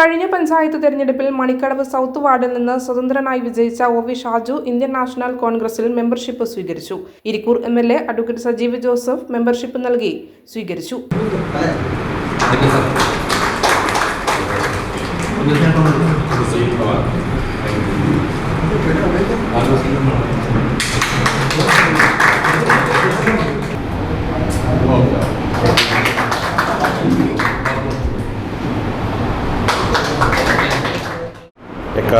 കഴിഞ്ഞ പഞ്ചായത്ത് തെരഞ്ഞെടുപ്പിൽ മണിക്കടവ് സൗത്ത് വാർഡിൽ നിന്ന് സ്വതന്ത്രനായി വിജയിച്ച O V Shaju Indian national കോൺഗ്രസിൽ മെമ്പർഷിപ്പ് സ്വീകരിച്ചു. Irikkur M L A advocate Sajeev Joseph membership നൽകി സ്വീകരിച്ചു.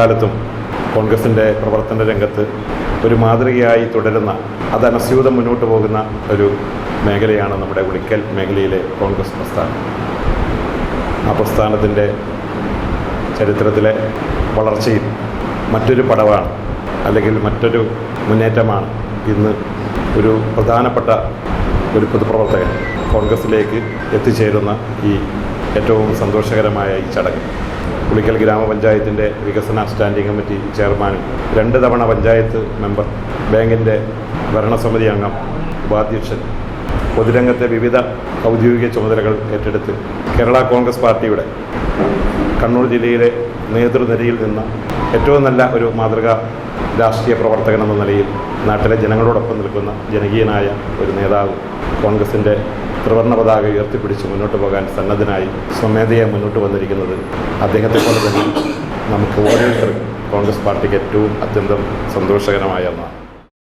എക്കാലത്തും കോൺഗ്രസിന്റെ പ്രവർത്തന രംഗത്ത് ഒരു മാതൃകയായി തുടരുന്ന അത് അനസ്യൂതം മുന്നോട്ട് പോകുന്ന ഒരു മേഖലയാണ് നമ്മുടെ ഉളിക്കൽ മേഖലയിലെ കോൺഗ്രസ് പ്രസ്ഥാനം. ആ പ്രസ്ഥാനത്തിന്റെ ചരിത്രത്തിലെ വളർച്ചയിൽ മറ്റൊരു പടവാണ് അല്ലെങ്കിൽ മറ്റൊരു മുന്നേറ്റമാണ് ഇന്ന് ഒരു പ്രധാനപ്പെട്ട ഒരു പൊതുപ്രവർത്തകൻ കോൺഗ്രസിലേക്ക് എത്തിച്ചേരുന്ന ഈ ഏറ്റവും സന്തോഷകരമായ ഈ ചടങ്ങ്. പുളിക്കൽ ഗ്രാമപഞ്ചായത്തിന്റെ വികസന സ്റ്റാൻഡിംഗ് കമ്മിറ്റി ചെയർമാനും രണ്ട് തവണ പഞ്ചായത്ത് മെമ്പർ ബാങ്കിന്റെ ഭരണസമിതി അംഗം ഉപാധ്യക്ഷൻ. പൊതുരംഗത്തെ വിവിധ ഔദ്യോഗിക ചുമതലകൾ ഏറ്റെടുത്ത് കേരള കോൺഗ്രസ് പാർട്ടിയുടെ കണ്ണൂർ ജില്ലയിലെ നേതൃനിരയിൽ നിന്ന് ഏറ്റവും നല്ല ഒരു മാതൃക രാഷ്ട്രീയ പ്രവർത്തകൻ എന്ന നിലയിൽ നാട്ടിലെ ജനങ്ങളോടൊപ്പം നിൽക്കുന്ന ജനകീയനായ ഒരു നേതാവ് കോൺഗ്രസിന്റെ ത്രിവർണ പതാക ഉയർത്തിപ്പിടിച്ച് മുന്നോട്ട് പോകാൻ സന്നദ്ധനായി സ്വമേധയെ മുന്നോട്ട് വന്നിരിക്കുന്നത് അദ്ദേഹത്തെ പോലെ തന്നെ നമുക്ക് ഓരോരുത്തർക്കും കോൺഗ്രസ് പാർട്ടിക്ക് ഏറ്റവും അത്യന്തം സന്തോഷകരമായ ഒന്നാണ്.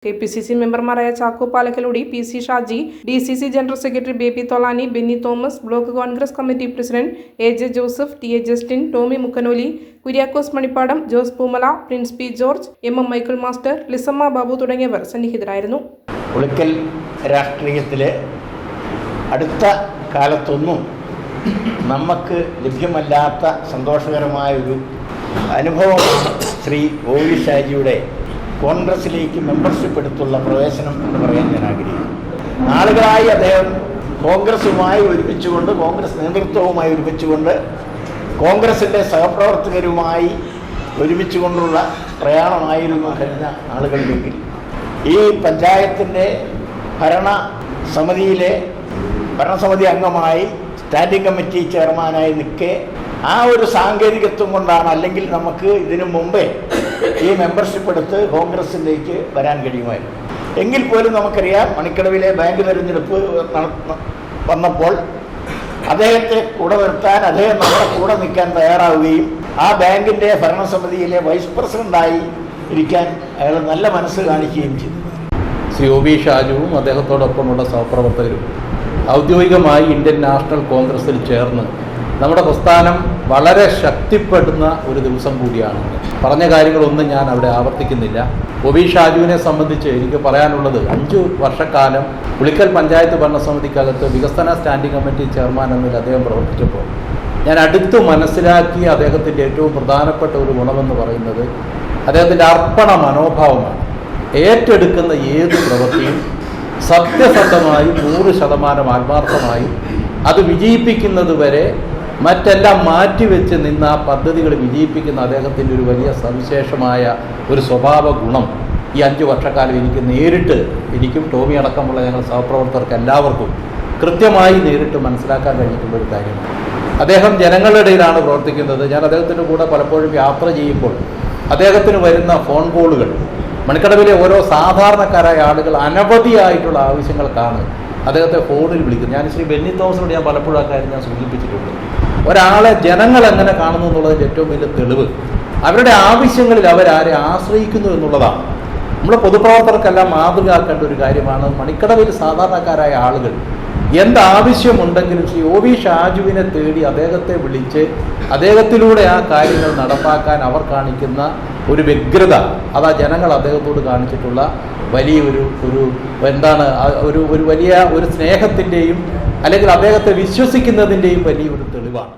കെ പി സി സി മെമ്പർമാരായ Chacko Palakkaludi P C Shaji D C C general secretary Baby Tholani Benny Thomas block Congress committee president A J Joseph T A Justin Tommy Mukkanoli Kuriakose Manippadam Jose Poomala Prince P George M M Michael master Lissamma Babu തുടങ്ങിയവർ സന്നിഹിതരായിരുന്നു. ഉളിക്കൽ രാഷ്ട്രീയത്തിലെ അടുത്ത കാലത്തൊന്നും നമുക്ക് ലഭ്യമല്ലാത്ത സന്തോഷകരമായ ഒരു അനുഭവമാണ് ശ്രീ ഒ വി ഷാജിയുടെ കോൺഗ്രസിലേക്ക് മെമ്പർഷിപ്പ് എടുത്തുള്ള പ്രവേശനം എന്ന് പറയാൻ ഞാൻ ആഗ്രഹിക്കുന്നു. നാളുകളായി അദ്ദേഹം കോൺഗ്രസുമായി ഒരുമിച്ചുകൊണ്ട് കോൺഗ്രസ് നേതൃത്വവുമായി ഒരുമിച്ചുകൊണ്ട് കോൺഗ്രസിന്റെ സഹപ്രവർത്തകരുമായി ഒരുമിച്ചുകൊണ്ടുള്ള പ്രയാണമായിരുന്നു കഴിഞ്ഞ ആളുകളിലെങ്കിൽ. ഈ പഞ്ചായത്തിന്റെ ഭരണ സമിതിയിലെ ഭരണസമിതി അംഗമായി സ്റ്റാൻഡിംഗ് കമ്മിറ്റി ചെയർമാനായി നിൽക്കെ ആ ഒരു സാങ്കേതികത്വം കൊണ്ടാണ് അല്ലെങ്കിൽ നമുക്ക് ഇതിനു മുമ്പേ ഈ മെമ്പർഷിപ്പ് എടുത്ത് കോൺഗ്രസിലേക്ക് വരാൻ കഴിയുമായിരുന്നു. എങ്കിൽ പോലും നമുക്കറിയാം മണിക്കടവിലെ ബാങ്ക് തെരഞ്ഞെടുപ്പ് വന്നപ്പോൾ അദ്ദേഹത്തെ കൂടെ നിർത്താൻ അദ്ദേഹം നമ്മുടെ കൂടെ നിൽക്കാൻ തയ്യാറാവുകയും ആ ബാങ്കിന്റെ ഭരണസമിതിയിലെ വൈസ് പ്രസിഡന്റായി ഇരിക്കാൻ അയാൾ നല്ല മനസ്സ് കാണിക്കുകയും ചെയ്തു. ശ്രീ ഒ ബി ഷാജുവും അദ്ദേഹത്തോടൊപ്പമുള്ള സഹപ്രവർത്തകരും ഔദ്യോഗികമായി ഇന്ത്യൻ നാഷണൽ കോൺഗ്രസിൽ ചേർന്ന് നമ്മുടെ പ്രസ്ഥാനം വളരെ ശക്തിപ്പെടുന്ന ഒരു ദിവസം കൂടിയാണ്. പറഞ്ഞ കാര്യങ്ങളൊന്നും ഞാൻ അവിടെ ആവർത്തിക്കുന്നില്ല. ഒബി ഷാജുവിനെ സംബന്ധിച്ച് എനിക്ക് പറയാനുള്ളത് അഞ്ചു വർഷക്കാലം പുളിക്കൽ പഞ്ചായത്ത് ഭരണസമിതിക്കകത്ത് വികസന സ്റ്റാൻഡിംഗ് കമ്മിറ്റി ചെയർമാൻ എന്നതിൽ അദ്ദേഹം പ്രവർത്തിച്ചപ്പോൾ ഞാൻ അടുത്ത് മനസ്സിലാക്കിയ അദ്ദേഹത്തിന്റെ ഏറ്റവും പ്രധാനപ്പെട്ട ഒരു ഗുണമെന്ന് പറയുന്നത് അദ്ദേഹത്തിന്റെ അർപ്പണ മനോഭാവമാണ്. ഏറ്റെടുക്കുന്ന ഏത് പ്രവൃത്തിയും സത്യസന്ധമായി നൂറ് ശതമാനം ആത്മാർത്ഥമായി അത് വിജയിപ്പിക്കുന്നത് വരെ മറ്റെല്ലാം മാറ്റിവെച്ച് നിന്ന് ആ പദ്ധതികൾ വിജയിപ്പിക്കുന്ന അദ്ദേഹത്തിന്റെ ഒരു വലിയ സവിശേഷമായ ഒരു സ്വഭാവ ഗുണം ഈ അഞ്ച് വർഷക്കാലം എനിക്ക് നേരിട്ട് എനിക്കും ടോമി അടക്കമുള്ള ഞങ്ങൾ സഹപ്രവർത്തകർക്ക് എല്ലാവർക്കും കൃത്യമായി നേരിട്ട് മനസ്സിലാക്കാൻ കഴിഞ്ഞിട്ടുള്ള ഒരു കാര്യമാണ്. അദ്ദേഹം ജനങ്ങളുടെ ഇടയിലാണ് പ്രവർത്തിക്കുന്നത്. ഞാൻ അദ്ദേഹത്തിന്റെ കൂടെ പലപ്പോഴും യാത്ര ചെയ്യുമ്പോൾ അദ്ദേഹത്തിന് വരുന്ന ഫോൺ കോളുകൾ മണിക്കടവിലെ ഓരോ സാധാരണക്കാരായ ആളുകൾ അനവധിയായിട്ടുള്ള ആവശ്യങ്ങൾക്കാണ് അദ്ദേഹത്തെ ഫോണിൽ വിളിക്കുന്നത്. ഞാൻ ശ്രീ ബെന്നി തോമസിനോട് ഞാൻ പലപ്പോഴും ആ കാര്യം ഞാൻ സൂചിപ്പിച്ചിട്ടുണ്ട്. ഒരാളെ ജനങ്ങൾ എങ്ങനെ കാണുന്നു എന്നുള്ളതിന്റെ ഏറ്റവും വലിയ തെളിവ് അവരുടെ ആവശ്യങ്ങളിൽ അവരാരെ ആശ്രയിക്കുന്നു എന്നുള്ളതാണ്. നമ്മുടെ പൊതുപ്രവർത്തകർക്കെല്ലാം മാതൃകയാക്കേണ്ട ഒരു കാര്യമാണ് മണിക്കടവിൽ സാധാരണക്കാരായ ആളുകൾ എന്താവശ്യമുണ്ടെങ്കിലും ശ്രീ ഒ വി ഷാജുവിനെ തേടി അദ്ദേഹത്തെ വിളിച്ച് അദ്ദേഹത്തിലൂടെ ആ കാര്യങ്ങൾ നടപ്പാക്കാൻ അവർ കാണിക്കുന്ന ഒരു വ്യഗ്രത. അതാ ജനങ്ങൾ അദ്ദേഹത്തോട് കാണിച്ചിട്ടുള്ള വലിയൊരു ഒരു എന്താണ് ഒരു ഒരു വലിയ ഒരു സ്നേഹത്തിന്റെയും അല്ലെങ്കിൽ അദ്ദേഹത്തെ വിശ്വസിക്കുന്നതിന്റെയും വലിയൊരു തെളിവാണ്.